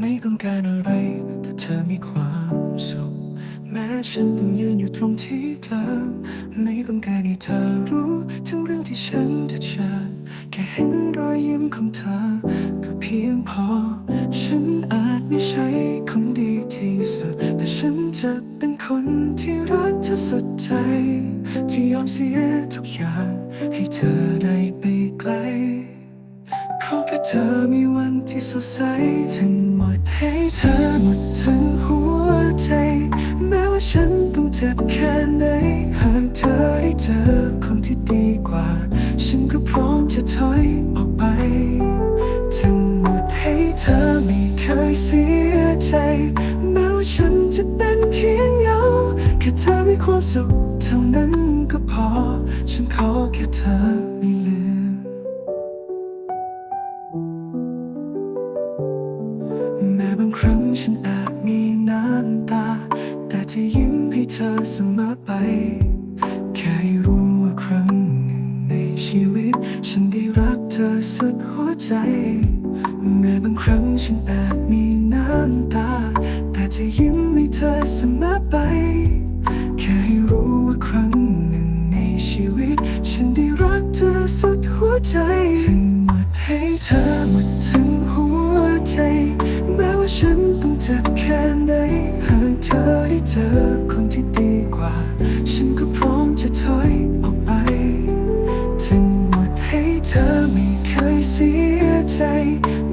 ไม่ต้องการอะไร ถ้าเธอมีความสุข แม้ฉันต้องยืนอยู่ตรงที่เธอ ไม่ต้องการให้เธอรู้ถึงเรื่องที่ฉันเผชิญแค่เห็นรอยยิ้มของเธอ ก็เพียงพอ ฉันอาจไม่ใช่คนดีที่สุด แต่ฉันจะเป็นคนที่รักเธอสุดใจ ที่ยอมเสียทุกอย่างให้เธอได้ อแค่เธอมีวันที่สดใสทั้งหมดให้เธอหมดทั้งหัวใจ แม้ว่าฉันต้องเจ็บแค่ไหน หากเธอได้เจอคนที่ดีกว่า ฉันก็พร้อมจะถอยออกไปทั้งหมดให้เธอไม่เคยเสียใจ แม้ว่าฉันจะเป็นเพียงเงาแค่เธอมีความสุขเท่านั้นก็พอ ฉันขอแค่เธอม่ลืม แม้บางครั้งฉันอาจมีน้ำตา แต่จะยิ้มให้เธอเสมอไป แค่ให้รู้ว่าครั้งหนึ่งในชีวิต ฉันได้รักเธอสุดหัวใจ แม้บางครั้งฉันอาจมีน้ำตา แต่จะยิ้มให้เธอเสมอไป แค่ให้รู้ว่าครั้งหนึ่งในชีวิต ฉันได้รักเธอสุดหัวใจทั้งหมดให้เธอหมด จอคนที่ดีกว่า ฉันก็พร้อมจะถอยออกไปทั้งหมดให้เธอไม่เคยเสียใจ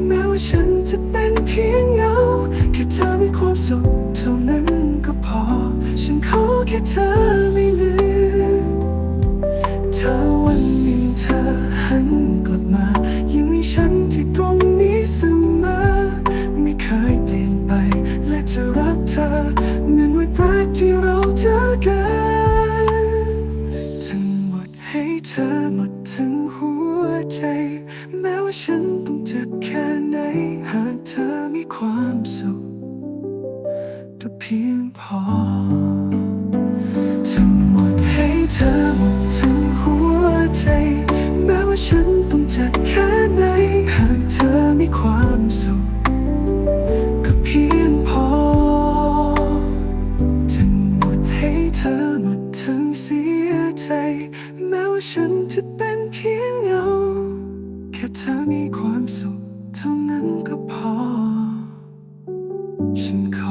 แม้ว่าฉันจะเป็นเพียงเงา แค่เธอมีความสุข ว่าฉันต้องเจ็บแค่ไหน หากเธอมีความสุขก็เพียงพอทั้งหมดให้เธอหมดทั้งหัวใจ แม้ว่าฉันต้องเจ็บแค่ไหน หากเธอมีความสุขก็เพียงพอทั้งหมดให้เธอหมดทั้งเสียใจ แม้ว่าฉันจะเป็น เธอมีความสุขเท่านั้นก็พอ ฉันขอ